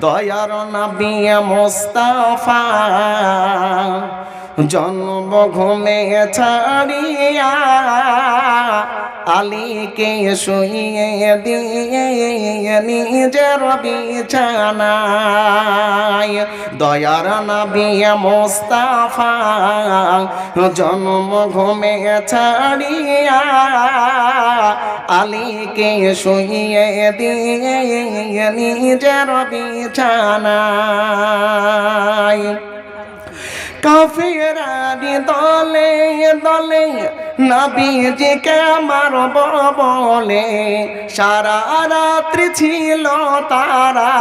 দয়ার নবী মোস্তাফা জন্মভূমে ছাড়িয়া আলীকে শুইয়ে দিয়ে নিজের বিছানায়। দয়ার নবী মোস্তাফা জন্মভূমে ছাড়িয়া আলীকে শুইয়ে দিয়ে নিজের বিছানায় কাফিরানি দলে দলে নবীজিকে মারব বলে। সারা রাত্রি ছিল তারা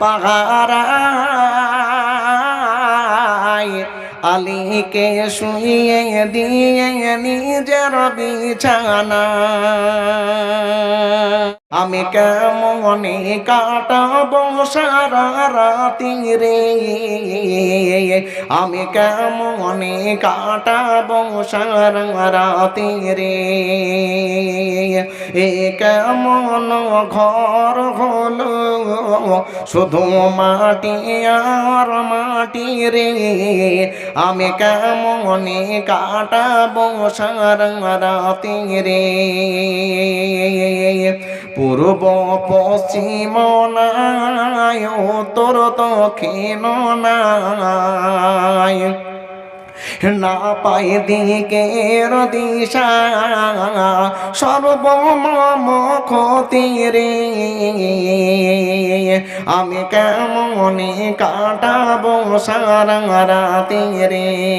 পাহারায় আলীকে শুয়ে দিয়ে নিজের বিছানা। আমি কেমনে কাটাবো সারা রাতি রে। আমি কেমনে কাটাবো সারা রাতি রে। এ কেমন ঘর হলো শুধু মাটি আর মাটি রে। আমি কেমনে কাটাবো সারা রাতি রে। পূর্ব পশ্চিম নাই, উত্তর দক্ষিণ নাই। না পাই দিকের দিশা সর্বমম ক্ষতি রে। আমি কেমন কাটাবো সারা রাতি রে?